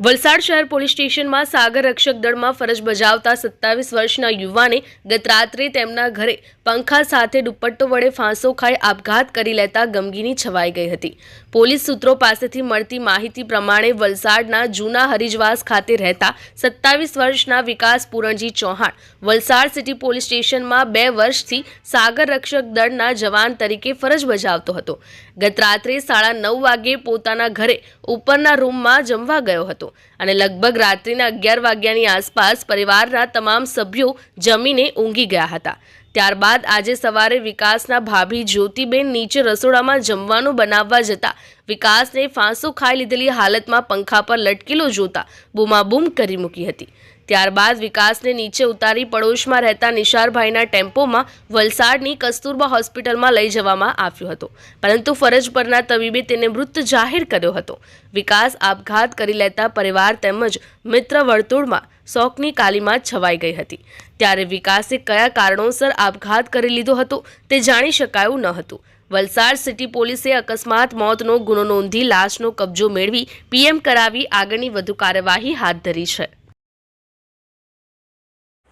વલસાડ શહેર પોલીસ સ્ટેશનમાં સાગર રક્ષક દળમાં ફરજ બજાવતા સત્તાવીસ વર્ષના યુવાને ગત રાત્રે તેમના ઘરે પંખા સાથે દુપટ્ટો વડે ફાંસો ખાઈ આપઘાત કરી લેતા ગમગીની છવાઈ ગઈ હતી. પોલીસ સૂત્રો પાસેથી મળતી માહિતી પ્રમાણે વલસાડના જૂના હરિજવાસ ખાતે રહેતા સત્તાવીસ વર્ષના વિકાસ પૂરણજી ચૌહાણ વલસાડ સિટી પોલીસ સ્ટેશનમાં બે વર્ષથી સાગર રક્ષક દળના જવાન તરીકે ફરજ બજાવતો હતો. ગત રાત્રે સાડા નવ વાગે પોતાના ઘરે ઉપરના રૂમમાં જમવા ગયો હતો અને લગભગ રાત્રિના અગિયાર વાગ્યાની આસપાસ પરિવારના તમામ સભ્યો જમીને ઊંઘી ગયા હતા. ત્યારબાદ આજે સવારે વિકાસના ભાભી જ્યોતિબેન નીચે રસોડામાં જમવાનું બનાવવા જતા વિકાસને ફાંસો ખાઈ લીધેલી હાલતમાં પંખા પર લટકેલો જોતા બૂમાબૂમ કરી મૂકી હતી. ત્યારબાદ વિકાસને નીચે ઉતારી પડોશમાં રહેતા નિશારભાઈના ટેમ્પોમાં વલસાડની કસ્તુરબા હોસ્પિટલમાં લઈ જવામાં આવ્યો હતો. પરંતુ ફરજ પરના તબીબે તેને મૃત જાહેર કર્યો હતો. વિકાસ આપઘાત કરી લેતા પરિવાર તેમજ મિત્ર વર્તુળમાં શોકની કાલીમાં છવાઈ ગઈ હતી. ત્યારે વિકાસે કયા કારણોસર આપઘાત કરી લીધો હતો તે જાણી શકાયું ન હતું. વલસાડ સિટી પોલીસે અકસ્માત, મોતનો ગુનો નોંધી લાશનો કબજો મેળવી પીએમ કરાવી આગળની વધુ કાર્યવાહી હાથ ધરી છે.